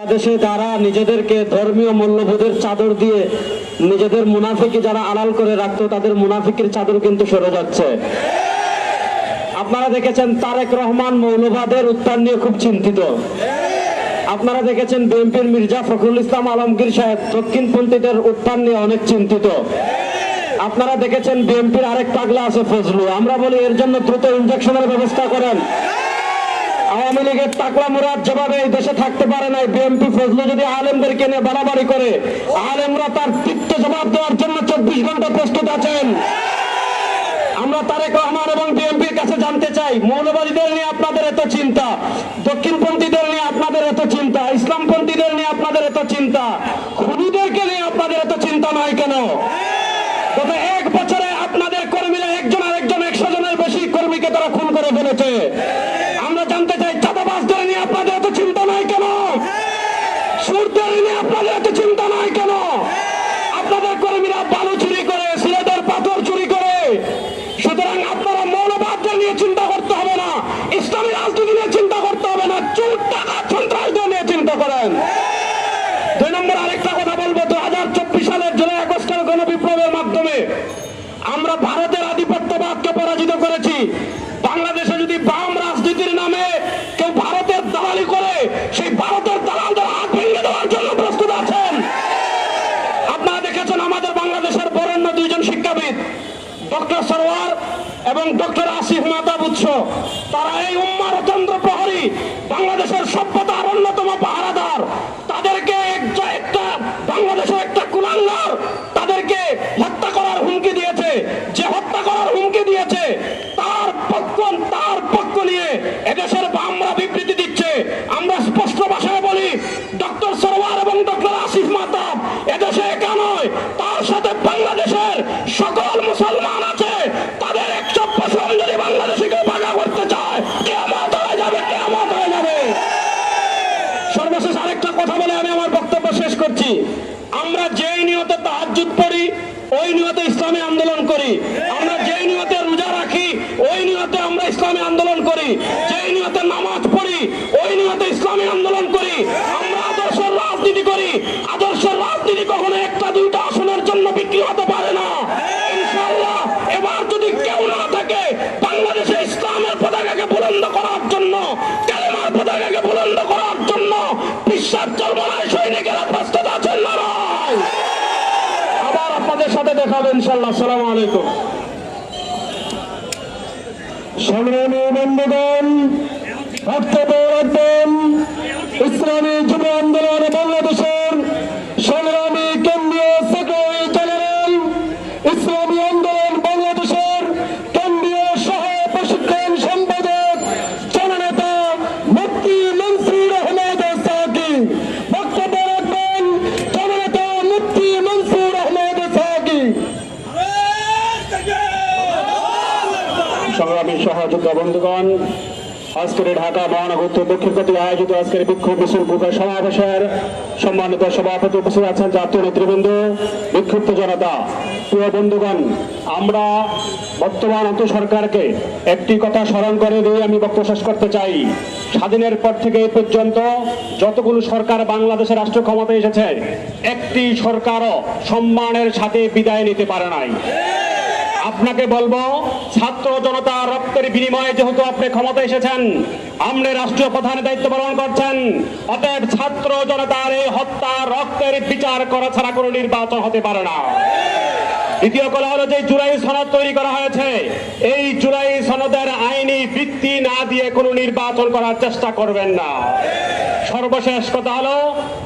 বাংলাদেশে যারা নিজেদেরকে ধর্মীয় মূল্যবোধের চাদর দিয়ে নিজেদের মুনাফিকি যারা আড়াল করে রাখতো, তাদের মুনাফিকের চাদর কিন্তু সরে যাচ্ছে। আপনারা দেখেছেন তারেক রহমান মৌলবাদের উত্থান নিয়ে খুব চিন্তিত। আপনারা দেখেছেন বিএনপির মির্জা ফখরুল ইসলাম আলমগীর সাহেব দক্ষিণপন্থীদের উত্থান নিয়ে অনেক চিন্তিত। আপনারা দেখেছেন বিএনপির আরেক পাগলা আছে ফজলু। আমরা বলি এর জন্য দ্রুত ইনজেকশনের ব্যবস্থা করেন। আওয়ামী লীগের টাকলা মুরাদ যেভাবে এই দেশে থাকতে পারে নাই। বিএনপি ফজলু যদি আলেমদেরকে নিয়ে বাড়াবাড়ি করে, আলেমরা তার তিক্ত জবাব দেওয়ার জন্য চব্বিশ ঘণ্টা প্রস্তুত আছেন। আমরা তারেক রহমান এবং বিএনপির কাছে জানতে চাই, মৌলবাদীদের নিয়ে আপনাদের এত চিন্তা, দক্ষিণপন্থীদের নিয়ে আপনাদের এত চিন্তা, ইসলামপন্থীদের নিয়ে আপনাদের এত চিন্তা, খুনিদেরকে নিয়ে আপনাদের এত চিন্তা নয় কেন? গত এক বছরে আপনাদের কর্মীরা একজন আরেকজন, একশো জনের বেশি কর্মীকে তারা খুন করে ফেলেছে। এবং ডক্টর আসিফ মাহতাব উৎস, তারা এই উম্মার চন্দ্র প্রহরী বাংলাদেশের সভ্যতার অন্যতম পাহারাদার। তাদেরকে এক- একটা বাংলাদেশের একটা কুলাঙ্গার তাদেরকে হত্যা করার হুমকি দিয়েছে। যে হত্যা করার হুমকি দিয়েছে আমরা যেই নিয়তে তাহাজ্জুদ পড়ি, ওই নিয়তে ইসলামী আন্দোলন করি। আমরা যেই নিয়তে রোজা রাখি, ওই নিয়তে আমরা ইসলামী আন্দোলন করি। যেই নিয়তে নামাজ পড়ি, ওই নিয়তে ইসলামী আন্দোলন করি। আমরা আদর্শের রাজনীতি করি। আদর্শের রাজনীতি কখনো একটা দুইটা আসনের জন্য বিক্রি হতে পারে না। এবার যদি কেউ না থাকে, বাংলাদেশে ইসলামের পতাকাকে বুলন্দ করার জন্য, কালেমার পতাকাকে হবে ইনশাল্লাহ সালাম আলাইকুম। সংগ্রামী বন্ধুগণ বক্তব্য রাখবেন ইসলামী যুব আন্দোলন বাংলাদেশের সংগ্রামী কেন্দ্রীয় সেক্রেটারি জেনারেল ইসলামী আন্দোলন বাংলাদেশের কেন্দ্রীয় সহ প্রশিক্ষণ সম্পাদক জননেতা মুফতি মনসুর আহমেদ সাকি বক্তব্য রাখবেন জননেতা মুফতি মনসুর আহমেদ সাকি সংগ্রামী বন্ধুগণ, আজকের ঢাকা মহানগর দক্ষিণ কর্তৃক আয়োজিত আজকের বিক্ষোভ মিছিল বুকের সমাবেশের সম্মানিত সভাপতি উপস্থিত আছেন জাতীয় নেতৃবৃন্দ, বিক্ষুব্ধ জনতা। প্রিয় বন্ধুগণ, আমরা বর্তমান অন্ত সরকারকে একটি কথা স্মরণ করে দিয়ে আমি বক্তব্য শেষ করতে চাই। স্বাধীনের পর থেকে এ পর্যন্ত যতগুলো সরকার বাংলাদেশের রাষ্ট্র ক্ষমতায় এসেছে, একটি সরকারও সম্মানের সাথে বিদায় নিতে পারে নাই। আপনাকে বলব, ছাত্র জনতা রক্তের বিনিময়ে যেহেতু আপনি ক্ষমতা এসেছেন আপনি রাষ্ট্রীয় প্রধানের দায়িত্ব পালন করছেন, অতএব ছাত্র জনতার এই হত্যা রক্তের বিচার করা ছাড়া কোনো নির্বাচন হতে পারে না। দ্বিতীয় কথা হলো যে জুলাই সনদ তৈরি করা হয়েছে, এই জুলাই সনদের আইনি ভিত্তি না দিয়ে কোনো নির্বাচন করার চেষ্টা করবেন না। সর্বশেষ কথা হলো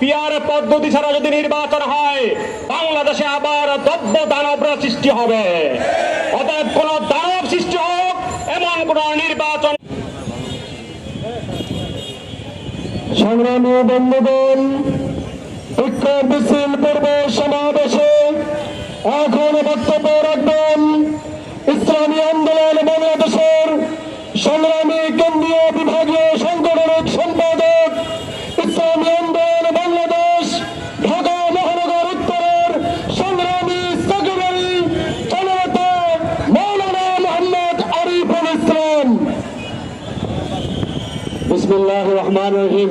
পিয়ার পদ্ধতি ছাড়া যদি নির্বাচন হয়, বাংলাদেশে আবার দব্য দানবরা সৃষ্টি হবে। অতএব কোন দানব সৃষ্টি হোক, এমন কোন নির্বাচন সংগ্রামী বন্ধুগণ বিক্ষোভ মিছিল পূর্বে সমাবেশে এখন বক্তব্য বিসমুল্লাহ রহমান রহিম।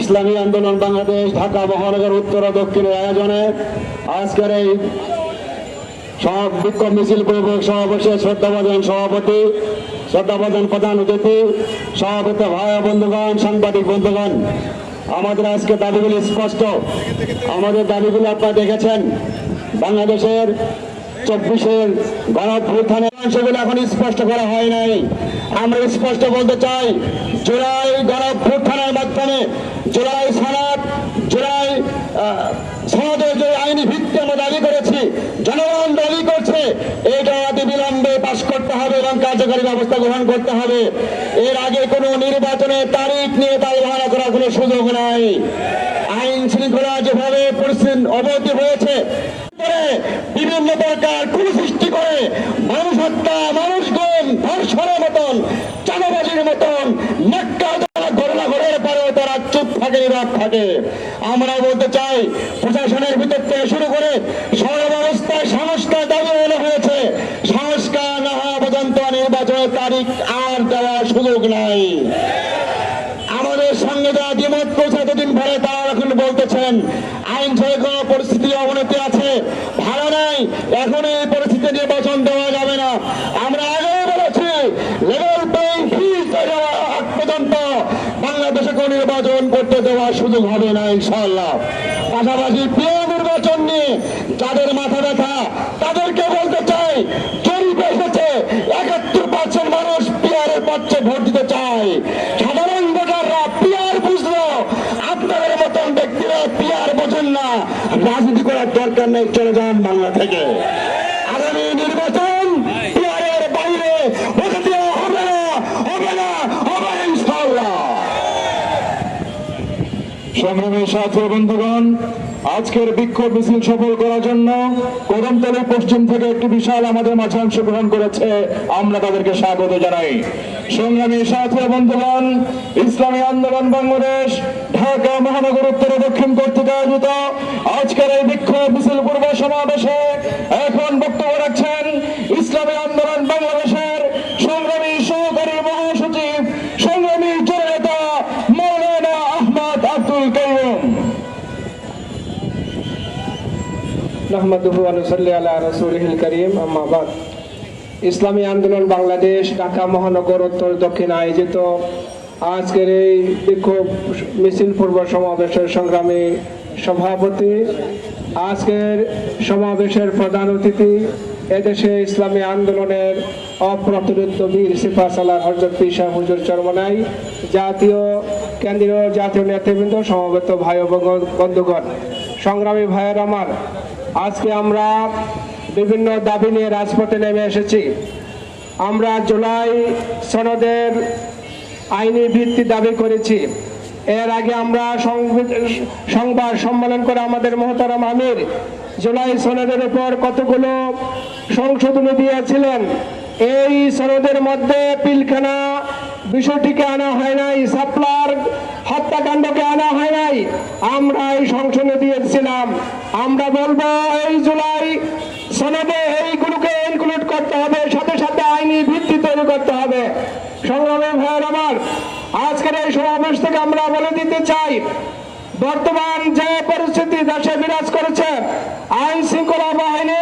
ইসলামী আন্দোলন বাংলাদেশ, ঢাকা, মহানগর, উত্তর ও দক্ষিণের আয়োজনে আজকের এই সব বিক্ষোভ মিছিল সমাবেশে শ্রদ্ধাভাজন সভাপতি, শ্রদ্ধাভাজন প্রধান অতিথি, সভাপতি ভাই বন্ধুগণ, সাংবাদিক বন্ধুগণ, আমাদের আজকে দাবিগুলি স্পষ্ট। আমাদের দাবিগুলি আপনারা দেখেছেন। বাংলাদেশের চব্বিশের গণভ্যুত্থানে সেগুলো এখন স্পষ্ট করা হয় নাই। আমরা স্পষ্ট বলতে চাই জুলাই গণভ্যুত্থানের মাধ্যমে জুলাই সনাত জুলাই আহ, সনদের যে আইনি ভিত্তি আমরা দাবি করেছি জনগণ দাবি করছে এটা অতি বিলম্বে পাশ করতে হবে এবং কার্যকরী ব্যবস্থা গ্রহণ করতে হবে। এর আগে কোনো নির্বাচনের তারিখ নিয়ে তালবাহানা করার কোনো সুযোগ নাই। আইন শৃঙ্খলা যেভাবে পরিস্থিতি অবনতি হয়েছে বিভিন্ন প্রকার কুল সৃষ্টি করে মানুষ হত্যা, মানুষ গুম, ধর্ষণের মতন, চাঁদাবাজির মতন থাকে আমরা বলতে চাই, প্রশাসনের ভিতর থেকে শুরু করে সর্বাবস্থায় সংস্কার দাবি এনে হয়েছে সংস্কার না হওয়া পর্যন্ত নির্বাচনের তারিখ আর দেওয়ার সুযোগ নাই আমাদের সঙ্গে দ্বিমত করছে এতদিন পরে তারা এখন বলতেছেন, আইন শৃঙ্খলা পরিস্থিতি অবনতি আছে? ভালো নাই, এখন এই পরিস্থিতি নির্বাচন দেওয়া যাবে না। আমরা আগেও বলেছি লেভেল প্লেইং ফিল্ড আগ পর্যন্ত বাংলাদেশে কোনো নির্বাচন করতে দেওয়ার সুযোগ হবে না, ইনশাআল্লাহ। পাশাপাশি প্রিয় নির্বাচন নিয়ে যাদের মাথা ব্যথা নেই চলে যান বাংলা থেকে। আগামী নির্বাচন পিয়ারের বাইরে হবে না হবে না হবে না ইনশাআল্লাহ। সংগ্রামী বন্ধুগণ আজকের বিক্ষোভ মিছিল সফল করার জন্য কদমতলী পশ্চিম থেকে একটি বিশাল আমাদের মাঝে অংশগ্রহণ করেছে। আমরা তাদেরকে স্বাগত জানাই। সংগ্রামী সাথী বন্ধুগণ, ইসলামী আন্দোলন বাংলাদেশ, ঢাকা মহানগর উত্তর দক্ষিণ কর্তৃক আয়োজিত আজকের এই বিক্ষোভ মিছিল পূর্ব সমাবেশে এখন বক্তব্য রাখছেন ইসলামী আন্দোলন বাংলাদেশের আম্মা ইসলামী আন্দোলন বাংলাদেশ, ঢাকা মহানগর উত্তর দক্ষিণ আয়োজিত। আজকের এই বিক্ষোভ মিছিল পূর্ব সমাবেশের সংগ্রামী সভাপতি। আজকের সমাবেশের প্রধান অতিথি এদেশে ইসলামী আন্দোলনের অপ্রতিরোধ বীর সিফা সালার হজরত পিসা হুজুর চরমনাই, জাতীয় কেন্দ্রীয় জাতীয় নেতৃবৃন্দ, সমবেত ভাই বন্ধুগণ। সংগ্রামী ভাইয়ের আমার আজকে আমরা বিভিন্ন দাবি নিয়ে রাজপথে নেমে এসেছি। আমরা জুলাই সনদের আইনি ভিত্তি দাবি করেছি। এর আগে আমরা সংবাদ সম্মেলন করে আমাদের মহতারাম আমির জুলাই সনদের উপর কতগুলো সংশোধনী দিয়েছিলেন, এই সনদের মধ্যে পিলখানা বিষয়টিকে আনা হয় নাই, সাপ্লার হত্যাকাণ্ডকে আনা হয় নাই, আমরা এই সংশোধনী দিয়েছিলাম। আমরা বলব, এই জুলাই সনদে এইগুলোকে ইনক্লুড করতে হবে, সাথে সাথে আইনি ভিত্তি তৈরি করতে হবে। সংগ্রামী ভাইয়ের আমার, আজকের এই সমাবেশ থেকে আমরা বলে দিতে চাই, বর্তমান যে পরিস্থিতি দেশে বিরাজ করেছে আইন শৃঙ্খলা বাহিনী